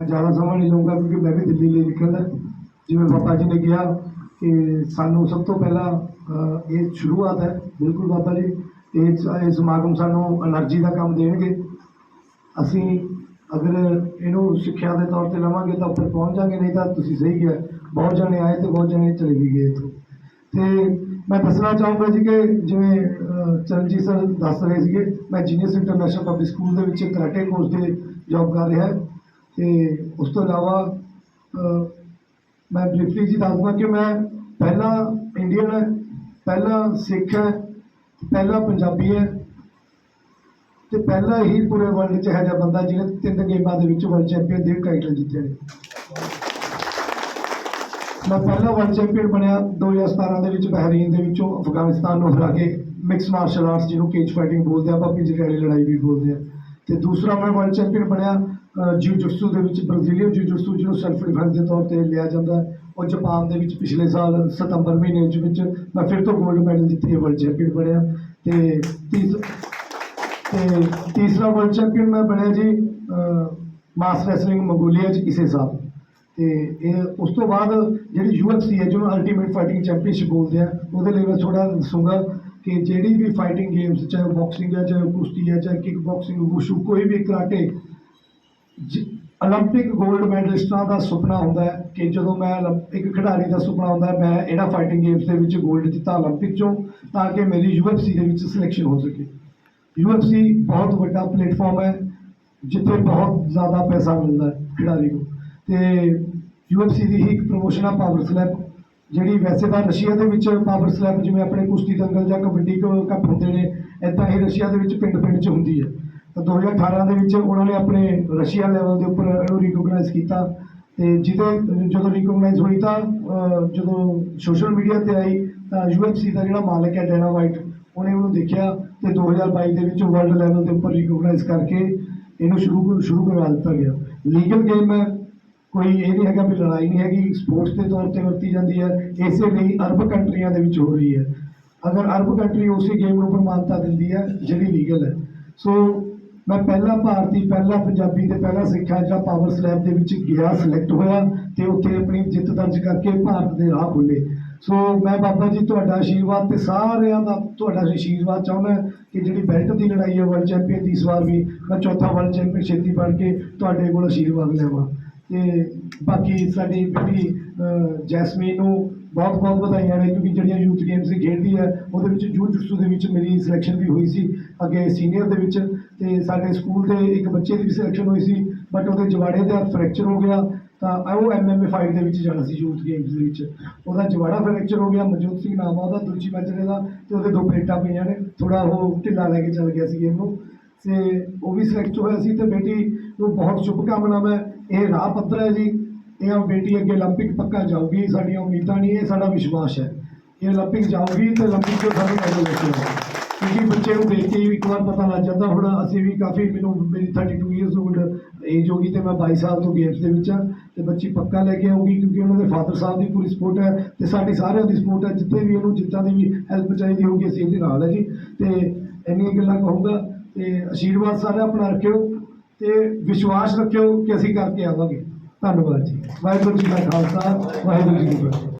ਮੈਂ ਜ਼ਿਆਦਾ ਸਮਾਂ ਨਹੀਂ ਲਊਂਗਾ ਕਿਉਂਕਿ ਮੈਂ ਵੀ ਦਿੱਲੀ ਲਈ ਨਿਕਲਦਾ ਜਿਵੇਂ ਬਾਬਾ ਜੀ ਨੇ ਕਿਹਾ ਕਿ ਸਾਨੂੰ ਸਭ ਤੋਂ ਪਹਿਲਾਂ ਇਹ ਸ਼ੁਰੂਆਤ ਹੈ। ਬਿਲਕੁਲ ਬਾਬਾ ਜੀ ਇਹ ਸਮਾਗਮ ਸਾਨੂੰ એનર્ਜੀ ਦਾ ਕੰਮ ਦੇਣਗੇ। ਅਸੀਂ ਅਗਰ ਇਹਨੂੰ ਸਿੱਖਿਆ ਦੇ ਤੌਰ ਤੇ ਲਵਾਂਗੇ ਤਾਂ ਉੱਪਰ ਪਹੁੰਚ ਜਾਾਂਗੇ, ਨਹੀਂ ਤਾਂ ਤੁਸੀਂ ਸਹੀ ਹੈ ਬਹੁਤ ਜਣੇ ਆਏ ਤੇ ਬਹੁਤ ਜਣੇ ਚਲੇ ਵੀ ਗਏ ਇੱਥੋਂ। ਤੇ ਮੈਂ ਦੱਸਣਾ ਚਾਹੂੰਗਾ ਜੀ ਕਿ ਜਿਵੇਂ ਚਰਨਜੀਤ ਸਰ ਦੱਸ ਰਹੇ ਸੀਗੇ, ਮੈਂ ਜੀਨੀਅਸ ਇੰਟਰਨੈਸ਼ਨਲ ਪਬਲਿਕ ਸਕੂਲ ਦੇ ਵਿੱਚ ਕਰਾਟੇ ਕੋਰਸ ਦੇ ਜੋਬ ਕਰ ਰਿਹਾ। ਤੇ ਉਸ ਤੋਂ ਇਲਾਵਾ ਮੈਂ ਬਰੀਫਲੀ ਜੀ ਦੱਸਦਾ ਕਿ ਮੈਂ ਪਹਿਲਾ ਇੰਡੀਅਨ ਹੈ, ਪਹਿਲਾ ਸਿੱਖ ਹੈ, ਪਹਿਲਾ ਪੰਜਾਬੀ ਹੈ ਤੇ ਪਹਿਲਾ ਹੀ ਪੂਰੇ ਵਰਲਡ 'ਚ ਹੈ ਜਿਹਾ ਬੰਦਾ ਜਿਹਨੇ ਤਿੰਨ ਗੇਮਾਂ ਦੇ ਵਿੱਚ ਵਰਲਡ ਚੈਂਪੀਅਨ ਦੇ ਟਾਈਟਲ ਜਿੱਤੇ ਨੇ। ਮੈਂ ਪਹਿਲਾ ਵਰਲਡ ਚੈਂਪੀਅਨ ਬਣਿਆ 2017 ਦੇ ਵਿੱਚ ਬਹਿਰੀਨ ਦੇ ਵਿੱਚੋਂ, ਅਫਗਾਨਿਸਤਾਨ ਨੂੰ ਹਰਾ ਕੇ ਮਿਕਸ ਮਾਰਸ਼ਲ ਆਰਟਸ ਜਿਹਨੂੰ ਕੇਜ ਫਾਈਟਿੰਗ ਬੋਲਦੇ ਆ ਆਪਾਂ ਪਿੰਜਰੇ ਵਾਲੀ ਲੜਾਈ ਵੀ ਬੋਲਦੇ ਆ। ਤੇ ਦੂਸਰਾ ਮੈਂ ਵਰਲਡ ਚੈਂਪੀਅਨ ਬਣਿਆ ਜਿਊ ਦੇ ਵਿੱਚ ਬ੍ਰਾਜ਼ੀਲੀਅਨ ਜਿਊ ਜਿਹਨੂੰ ਸੈਲਫ ਡਿਫੈਂਸ ਦੇ ਤੌਰ ਤੇ ਲਿਆ ਜਾਂਦਾ ਉਹ ਜਾਪਾਨ ਦੇ ਵਿੱਚ ਪਿਛਲੇ ਸਾਲ ਸਤੰਬਰ ਮਹੀਨੇ ਵਿੱਚ ਵਿੱਚ ਮੈਂ ਫਿਰ ਤੋਂ 골ਡ ਮੈਡਲ ਜਿੱਤੀ ਵਰਲਡ ਚੈਂਪੀਅਨ ਬਣਿਆ। ਤੇ ਤੀਸ, ਤੇ ਤੀਸਰਾ ਵਰਲਡ ਚੈਂਪੀਅਨ ਮੈਂ ਬਣਿਆ ਜੀ ਮਾਸ ਰੈਸਲਿੰਗ ਮੰਗੋਲੀਆ 'ਚ ਇਸੇ ਸਾਲ। ਤੇ ਇਹ ਉਸ ਤੋਂ ਬਾਅਦ ਜਿਹੜੀ ਯੂਐਫਸੀ ਹੈ, ਜਿਹਨੂੰ ਅਲਟੀਮੇਟ ਫਾਈਟਿੰਗ ਚੈਂਪੀਅਨਸ਼ਿਪ ਬੋਲਦੇ ਆ, ਉਹਦੇ ਲਈ ਮੈਂ ਥੋੜਾ ਦੱਸੂਗਾ ਕਿ ਜਿਹੜੀ ਵੀ ਫਾਈਟਿੰਗ ਗੇਮਸ ਚਾਹੇ ਬਾਕਸਿੰਗ ਹੈ, ਚਾਹੇ ਕੁਸ਼ਤੀ ਹੈ, ਚਾਹੇ ਕਿਕ ਬਾਕਸਿੰਗ ਵੁਸ਼ੂ ਕੋਈ ਵੀ ਕਰਾਟੇ ਓਲੰਪਿਕ 골ਡ ਮੈਡਲਿਸਟਾਂ ਦਾ ਸੁਪਨਾ ਹੁੰਦਾ ਹੈ ਕਿ ਜਦੋਂ ਮੈਂ ਇੱਕ ਖਿਡਾਰੀ ਦਾ ਸੁਪਨਾ ਹੁੰਦਾ ਹੈ, ਮੈਂ ਇਹਨਾਂ ਫਾਈਟਿੰਗ ਗੇਮਸ ਦੇ ਵਿੱਚ 골ਡ ਜਿੱਤਾਂ 올림픽 ਚੋਂ ਤਾਂ ਕਿ ਮੇਰੀ ਯੂਐਫਸੀ ਦੇ ਵਿੱਚ ਸਿਲੈਕਸ਼ਨ ਹੋ ਸਕੇ। ਯੂਐਫਸੀ ਬਹੁਤ ਵੱਡਾ ਪਲੇਟਫਾਰਮ ਹੈ, ਜਿੱਥੇ ਬਹੁਤ ਜ਼ਿਆਦਾ ਪੈਸਾ ਮਿਲਦਾ ਹੈ ਖਿਡਾਰੀ ਨੂੰ। ਤੇ ਯੂਐਫਸੀ ਦੀ ਹੀ ਇੱਕ ਪ੍ਰੋਮੋਸ਼ਨ ਆ ਪਾਵਰ ਸਲੈਪ ਜਿਹੜੀ ਵੈਸੇ ਤਾਂ ਰਸ਼ੀਆ ਦੇ ਵਿੱਚ ਪਾਵਰ ਸਲੈਪ ਜਿਵੇਂ ਆਪਣੇ ਕੁਸ਼ਤੀ ਦੰਗਲ ਜਾਂ ਕਬੱਡੀ ਕੱਪ ਹੁੰਦੇ ਨੇ ਇਦਾਂ ਹੀ ਰਸ਼ੀਆ ਦੇ ਵਿੱਚ ਪਿੰਡ-ਪਿੰਡ 'ਚ ਹੁੰਦੀ ਹੈ। ਤਾਂ 2018 ਦੇ ਵਿੱਚ ਉਹਨਾਂ ਨੇ ਆਪਣੇ ਰਸ਼ੀਆ ਲੈਵਲ ਦੇ ਉੱਪਰ ਇਹਨੂੰ ਰਿਕੋਗਨਾਈਜ਼ ਕੀਤਾ ਤੇ ਜਿਹਦੇ, ਜਦੋਂ ਰਿਕੋਗਨਾਈਜ਼ ਹੋਈ ਤਾਂ ਜਦੋਂ ਸੋਸ਼ਲ ਮੀਡੀਆ ਤੇ ਆਈ ਤਾਂ ਯੂਐਫਸੀ ਦਾ ਜਿਹੜਾ ਮਾਲਕ ਹੈ ਡੈਨਾ ਵਾਈਟ, ਉਹਨੇ ਉਹਨੂੰ ਦੇਖਿਆ ਤੇ 2022 ਦੇ ਵਿੱਚ ਵਰਲਡ ਲੈਵਲ ਦੇ ਉੱਪਰ ਰਿਕੋਗਨਾਈਜ਼ ਕਰਕੇ ਇਹਨੂੰ ਸ਼ੁਰੂ ਸ਼ੁਰੂ ਕਰਵਾ ਦਿੱਤਾ ਗਿਆ। ਲੀਗਲ ਗੇਮ ਹੈ, ਕੋਈ ਇਹ ਨਹੀਂ ਹੈਗਾ ਵੀ ਲੜਾਈ ਨਹੀਂ ਹੈਗੀ ਸਪੋਰਟਸ ਦੇ ਤੌਰ ਤੇ ਵਰਤੀ ਜਾਂਦੀ ਹੈ, ਇਸੇ ਲਈ ਅਰਬ ਕੰਟਰੀਆਂ ਦੇ ਵਿੱਚ ਹੋ ਰਹੀ ਹੈ। ਅਗਰ ਅਰਬ ਕੰਟਰੀ ਉਸੇ ਗੇਮ ਨੂੰ ਪ੍ਰਮਾਨਤਾ ਦਿੰਦੀ ਹੈ, ਜਿਹੜੀ ਲੀਗਲ ਹੈ। ਸੋ ਮੈਂ ਪਹਿਲਾ ਭਾਰਤੀ, ਪਹਿਲਾ ਪੰਜਾਬੀ ਤੇ ਪਹਿਲਾ ਸਿੱਖਿਆ ਜਿਹੜਾ ਪਾਵਰ ਸਲੈਬ ਦੇ ਵਿੱਚ ਗਿਆ ਸਿਲੈਕਟ ਹੋਇਆ ਤੇ ਉੱਥੇ ਆਪਣੀ ਜਿੱਤ ਦਰਜ ਕਰਕੇ ਭਾਰਤ ਦੇ ਰਾਹ ਖੁੱਲੇ ਸੋ ਮੈਂ ਬਾਬਾ ਜੀ ਤੁਹਾਡਾ ਆਸ਼ੀਰਵਾਦ ਤੇ ਸਾਰਿਆਂ ਦਾ ਤੁਹਾਡਾ ਆਸ਼ੀਰਵਾਦ ਚਾਹੁੰਦਾ ਕਿ ਜਿਹੜੀ ਬੈਲਟ ਦੀ ਲੜਾਈ ਹੈ ਵਰਲਡ ਚੈਂਪੀਅਨ ਦੀ, ਇਸ ਵਾਰ ਵੀ ਮੈਂ ਚੌਥਾ ਵਰਲਡ ਚੈਂਪੀਅਨ ਛੇਤੀ ਬਣ ਕੇ ਤੁਹਾਡੇ ਕੋਲ ਆਸ਼ੀਰਵਾਦ ਲੈਵਾਂ ਤੇ ਬਾਕੀ ਸਾਡੀ ਬੇਟੀ ਜੈਸਮੀਨ ਨੂੰ ਬਹੁਤ ਬਹੁਤ ਵਧਾਈਆਂ ਨੇ, ਕਿਉਂਕਿ ਜਿਹੜੀਆਂ ਯੂਥ ਗੇਮਸ ਖੇਡਦੀ ਹੈ, ਉਹਦੇ ਵਿੱਚ ਜੂ ਜੁਸੂ ਦੇ ਵਿੱਚ ਮੇਰੀ ਸਿਲੈਕਸ਼ਨ ਵੀ ਹੋਈ ਸੀ, ਅੱਗੇ ਸੀਨੀਅਰ ਦੇ ਵਿੱਚ, ਤੇ ਸਾਡੇ ਸਕੂਲ ਦੇ ਇੱਕ ਬੱਚੇ ਦੀ ਵੀ ਸਿਲੈਕਸ਼ਨ ਹੋਈ ਸੀ ਬਟ ਉਹਦੇ ਜਵਾੜੇ ਦਾ ਫ੍ਰੈਕਚਰ ਹੋ ਗਿਆ, ਤਾਂ ਉਹ ਐਮਐਮਏ ਫਾਈਟ ਦੇ ਵਿੱਚ ਜਾਣਾ ਸੀ ਯੂਥ ਗੇਮਸ ਦੇ ਵਿੱਚ। ਉਹਦਾ ਜਵਾੜਾ ਫ੍ਰੈਕਚਰ ਹੋ ਗਿਆ, ਮਨਜੋਤ ਸਿੰਘ ਨਾਮ ਆ ਉਹਦਾ, ਦੂਜੀ ਮੈਚਰੇ ਦਾ ਤੇ ਉਹਦੇ ਦੋ ਪਲੇਟਾਂ ਪਈਆਂ ਨੇ ਥੋੜਾ ਉਹ ਢਿੱਲਾ ਲੈ ਕੇ ਚੱਲ ਗਿਆ ਸੀ ਗੇਮ ਨੂੰ। ਤੇ ਉਹ ਵੀ ਸਿਲੈਕਟ ਹੋਇਆ ਸੀ ਤੇ ਬੇਟੀ ਨੂੰ ਬਹੁਤ ਸ਼ੁਭਕਾਮਨਾਵਾਂ ਇਹ ਰਾਹ ਪੱਤਰ ਹੈ ਜੀ। ਇਹ ਆ ਬੇਟੀ ਅੱਗੇ 올림픽 ਪੱਕਾ ਜਾਊਗੀ, ਸਾਡੀਆਂ ਉਮੀਦਾਂ ਨਹੀਂ, ਇਹ ਸਾਡਾ ਵਿਸ਼ਵਾਸ ਹੈ। ਇਹ 올림픽 ਜਾਊਗੀ ਤੇ 올림픽 ਤੋਂ ਸਾਨੂੰ ਮੈਡਲ ਲੈ ਕੇ ਆਊਗੀ। ਕਿਉਂਕਿ ਬੱਚੇ ਨੂੰ ਦੇਖ ਕੇ ਇੱਕ ਵਾਰ ਪਤਾ ਲੱਗ ਜਾਂਦਾ ਹੁਣ, ਅਸੀਂ ਵੀ ਕਾਫੀ ਮੈਨੂੰ, ਮੇਰੀ 32 ਇਅਰਸ ਓਲਡ ਏਜ ਹੋ ਗਈ ਤੇ ਮੈਂ 22 ਸਾਲ ਤੋਂ ਗੇਮਸ ਦੇ ਵਿੱਚ ਆ ਤੇ ਬੱਚੀ ਪੱਕਾ ਲੈ ਕੇ ਆਊਗੀ ਕਿਉਂਕਿ ਉਹਨਾਂ ਦੇ ਫਾਦਰ ਸਾਹਿਬ ਦੀ ਪੂਰੀ ਸਪੋਰਟ ਹੈ ਤੇ ਸਾਡੀ ਸਾਰਿਆਂ ਦੀ ਸਪੋਰਟ ਹੈ, ਜਿੱਥੇ ਵੀ ਉਹਨੂੰ ਜਿੱਦਾਂ ਦੀ ਵੀ ਹੈਲਪ ਚਾਹੀਦੀ ਹੋਊਗੀ, ਅਸੀਂ ਇਹਦੇ ਨਾਲ ਹੈ ਜੀ। ਤੇ ਇੰਨੀਆਂ ਗੱਲਾਂ ਕਹੂੰਗਾ। ਤੇ ਆਸ਼ੀਰਵਾਦ ਸਾਰਾ ਆਪਣਾ ਰੱਖਿਓ ਤੇ ਵਿਸ਼ਵਾਸ ਰੱਖਿਓ ਕਿ ਅਸੀਂ ਕਰਕੇ ਆਵਾਂਗੇ। ਧੰਨਵਾਦ ਜੀ। ਵਾਹਿਗੁਰੂ ਜੀ ਦਾ ਖਾਲਸਾ, ਵਾਹਿਗੁਰੂ ਜੀ ਕੀ ਫਤਿਹ।